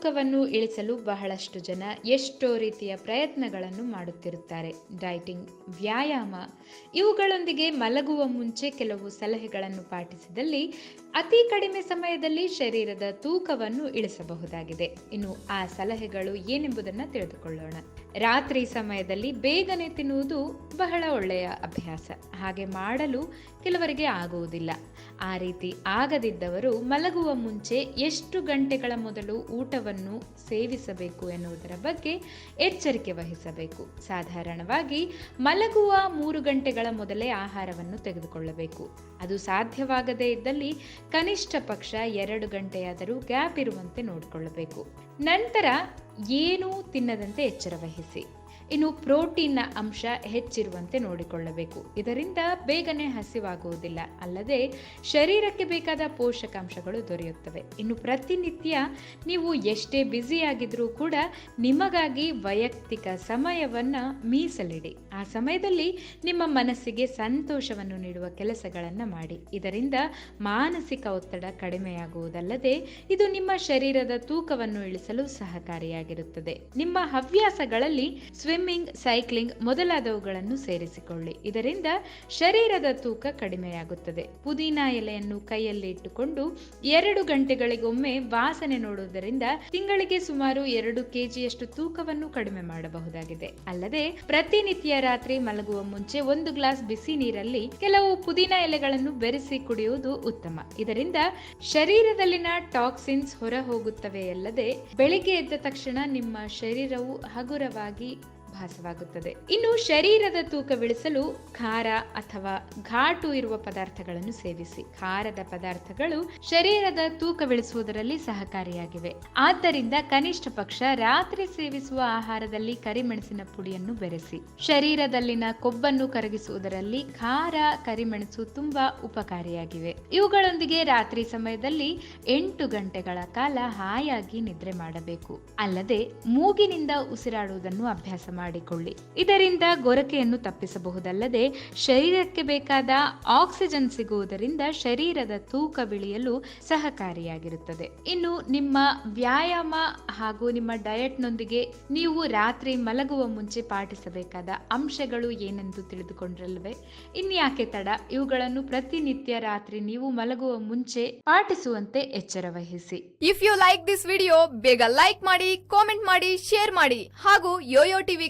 ತೂಕವನ್ನು ಇಳಿಸಲು ಬಹಳಷ್ಟು ಜನ ಎಷ್ಟೋ ರೀತಿಯ ಪ್ರಯತ್ನಗಳನ್ನು ಮಾಡುತ್ತಿರುತ್ತಾರೆ. ಡೈಟಿಂಗ್ ವ್ಯಾಯಾಮ ಇವುಗಳೊಂದಿಗೆ ಮಲಗುವ ಮುಂಚೆ ಕೆಲವು ಸಲಹೆಗಳನ್ನು ಪಾಟಿಸಿದಲ್ಲಿ ಅತಿ ಕಡಿಮೆ ಸಮಯದಲ್ಲಿ ಶರೀರದ ತೂಕವನ್ನು ಇಳಿಸಬಹುದಾಗಿದೆ. ಇನ್ನು ಆ ಸಲಹೆಗಳು ಏನೆಂಬುದನ್ನು ತಿಳಿದುಕೊಳ್ಳೋಣ. ರಾತ್ರಿ ಸಮಯದಲ್ಲಿ ಬೇಗನೆ ತಿನ್ನುವುದು ಬಹಳ ಒಳ್ಳೆಯ ಅಭ್ಯಾಸ. ಹಾಗೆ ಮಾಡಲು ಕೆಲವರಿಗೆ ಆಗುವುದಿಲ್ಲ. ಆ ರೀತಿ ಆಗದಿದ್ದವರು ಮಲಗುವ ಮುಂಚೆ ಎಷ್ಟು ಗಂಟೆಗಳ ಮೊದಲು ಊಟವನ್ನು ಸೇವಿಸಬೇಕು ಎನ್ನುವುದರ ಬಗ್ಗೆ ಎಚ್ಚರಿಕೆ ವಹಿಸಬೇಕು. ಸಾಧಾರಣವಾಗಿ ಮಲಗುವ ಮೂರು ಗಂಟೆಗಳ ಮೊದಲೇ ಆಹಾರವನ್ನು ತೆಗೆದುಕೊಳ್ಳಬೇಕು. ಅದು ಸಾಧ್ಯವಾಗದೇ ಇದ್ದಲ್ಲಿ ಕನಿಷ್ಠ ಪಕ್ಷ ಎರಡು ಗಂಟೆಯಾದರೂ ಗ್ಯಾಪ್ ಇರುವಂತೆ ನೋಡಿಕೊಳ್ಳಬೇಕು. ನಂತರ ಏನೂ ತಿನ್ನದಂತೆ ಎಚ್ಚರ ವಹಿಸಿ. ಇನ್ನು ಪ್ರೋಟೀನ್ನ ಅಂಶ ಹೆಚ್ಚಿರುವಂತೆ ನೋಡಿಕೊಳ್ಳಬೇಕು. ಇದರಿಂದ ಬೇಗನೆ ಹಸಿವಾಗುವುದಿಲ್ಲ. ಅಲ್ಲದೆ ಶರೀರಕ್ಕೆ ಬೇಕಾದ ಪೋಷಕಾಂಶಗಳು ದೊರೆಯುತ್ತವೆ. ಇನ್ನು ಪ್ರತಿನಿತ್ಯ ನೀವು ಎಷ್ಟೇ ಬ್ಯುಸಿಯಾಗಿದ್ರೂ ಕೂಡ ನಿಮಗಾಗಿ ವೈಯಕ್ತಿಕ ಸಮಯವನ್ನು ಮೀಸಲಿಡಿ. ಆ ಸಮಯದಲ್ಲಿ ನಿಮ್ಮ ಮನಸ್ಸಿಗೆ ಸಂತೋಷವನ್ನು ನೀಡುವ ಕೆಲಸಗಳನ್ನು ಮಾಡಿ. ಇದರಿಂದ ಮಾನಸಿಕ ಒತ್ತಡ ಕಡಿಮೆಯಾಗುವುದಲ್ಲದೆ ಇದು ನಿಮ್ಮ ಶರೀರದ ತೂಕವನ್ನು ಇಳಿಸಲು ಸಹಕಾರಿಯಾಗಿರುತ್ತದೆ. ನಿಮ್ಮ ಹವ್ಯಾಸಗಳಲ್ಲಿ ಸ್ವಿಮ್ಮಿಂಗ್, ಸೈಕ್ಲಿಂಗ್ ಮೊದಲಾದವುಗಳನ್ನು ಸೇರಿಸಿಕೊಳ್ಳಿ. ಇದರಿಂದ ಶರೀರದ ತೂಕ ಕಡಿಮೆಯಾಗುತ್ತದೆ. ಪುದೀನಾ ಎಲೆಯನ್ನು ಕೈಯಲ್ಲಿ ಇಟ್ಟುಕೊಂಡು ಎರಡು ಗಂಟೆಗಳಿಗೊಮ್ಮೆ ವಾಸನೆ ನೋಡುವುದರಿಂದ ತಿಂಗಳಿಗೆ ಸುಮಾರು ಎರಡು ಕೆಜಿಯಷ್ಟು ತೂಕವನ್ನು ಕಡಿಮೆ ಮಾಡಬಹುದಾಗಿದೆ. ಅಲ್ಲದೆ ಪ್ರತಿನಿತ್ಯ ರಾತ್ರಿ ಮಲಗುವ ಮುಂಚೆ ಒಂದು ಗ್ಲಾಸ್ ಬಿಸಿ ನೀರಲ್ಲಿ ಕೆಲವು ಪುದೀನಾ ಎಲೆಗಳನ್ನು ಬೆರೆಸಿ ಕುಡಿಯುವುದು ಉತ್ತಮ. ಇದರಿಂದ ಶರೀರದಲ್ಲಿನ ಟಾಕ್ಸಿನ್ಸ್ ಹೊರ ಹೋಗುತ್ತವೆಯಲ್ಲದೆ ಬೆಳಿಗ್ಗೆ ಎದ್ದ ತಕ್ಷಣ ನಿಮ್ಮ ಶರೀರವು ಹಗುರವಾಗಿ ಭಾಸವಾಗುತ್ತದೆ. ಇನ್ನು ಶರೀರದ ತೂಕವಿಳಿಸಲು ಖಾರ ಅಥವಾ ಘಾಟು ಇರುವ ಪದಾರ್ಥಗಳನ್ನು ಸೇವಿಸಿ. ಖಾರದ ಪದಾರ್ಥಗಳು ಶರೀರದ ತೂಕವಿಳಿಸುವುದರಲ್ಲಿ ಸಹಕಾರಿಯಾಗಿವೆ. ಆದ್ದರಿಂದ ಕನಿಷ್ಠ ಪಕ್ಷ ರಾತ್ರಿ ಸೇವಿಸುವ ಆಹಾರದಲ್ಲಿ ಕರಿಮೆಣಸಿನ ಪುಡಿಯನ್ನು ಬೆರೆಸಿ. ಶರೀರದಲ್ಲಿನ ಕೊಬ್ಬನ್ನು ಕರಗಿಸುವುದರಲ್ಲಿ ಖಾರ ಕರಿಮೆಣಸು ತುಂಬಾ ಉಪಕಾರಿಯಾಗಿವೆ. ಇವುಗಳೊಂದಿಗೆ ರಾತ್ರಿ ಸಮಯದಲ್ಲಿ ಎಂಟು ಗಂಟೆಗಳ ಕಾಲ ಹಾಯಾಗಿ ನಿದ್ರೆ ಮಾಡಬೇಕು. ಅಲ್ಲದೆ ಮೂಗಿನಿಂದ ಉಸಿರಾಡುವುದನ್ನು ಅಭ್ಯಾಸ ಮಾಡಿಕೊಳ್ಳಿ. ಇದರಿಂದ ಗೊರಕೆಯನ್ನು ತಪ್ಪಿಸಬಹುದಲ್ಲದೆ ಶರೀರಕ್ಕೆ ಬೇಕಾದ ಆಕ್ಸಿಜನ್ ಸಿಗುವುದರಿಂದ ಶರೀರದ ತೂಕ ಬಿಳಿಯಲು ಸಹಕಾರಿಯಾಗಿರುತ್ತದೆ. ಇನ್ನು ನಿಮ್ಮ ವ್ಯಾಯಾಮ ಹಾಗೂ ನಿಮ್ಮ ಡಯಟ್ನೊಂದಿಗೆ ನೀವು ರಾತ್ರಿ ಮಲಗುವ ಮುಂಚೆ ಪಾಟಿಸಬೇಕಾದ ಅಂಶಗಳು ಏನೆಂದು ತಿಳಿದುಕೊಂಡ್ರಲ್ವೇ? ಇನ್ಯಾಕೆ ತಡ? ಇವುಗಳನ್ನು ಪ್ರತಿನಿತ್ಯ ರಾತ್ರಿ ನೀವು ಮಲಗುವ ಮುಂಚೆ ಪಾಟಿಸುವಂತೆ ಎಚ್ಚರ ವಹಿಸಿ. If you like this video ಬೇಗ ಲೈಕ್ ಮಾಡಿ ಕಾಮೆಂಟ್ ಮಾಡಿ ಶೇರ್ ಮಾಡಿ ಹಾಗೂ ಯೋಯೋ ಟಿವಿ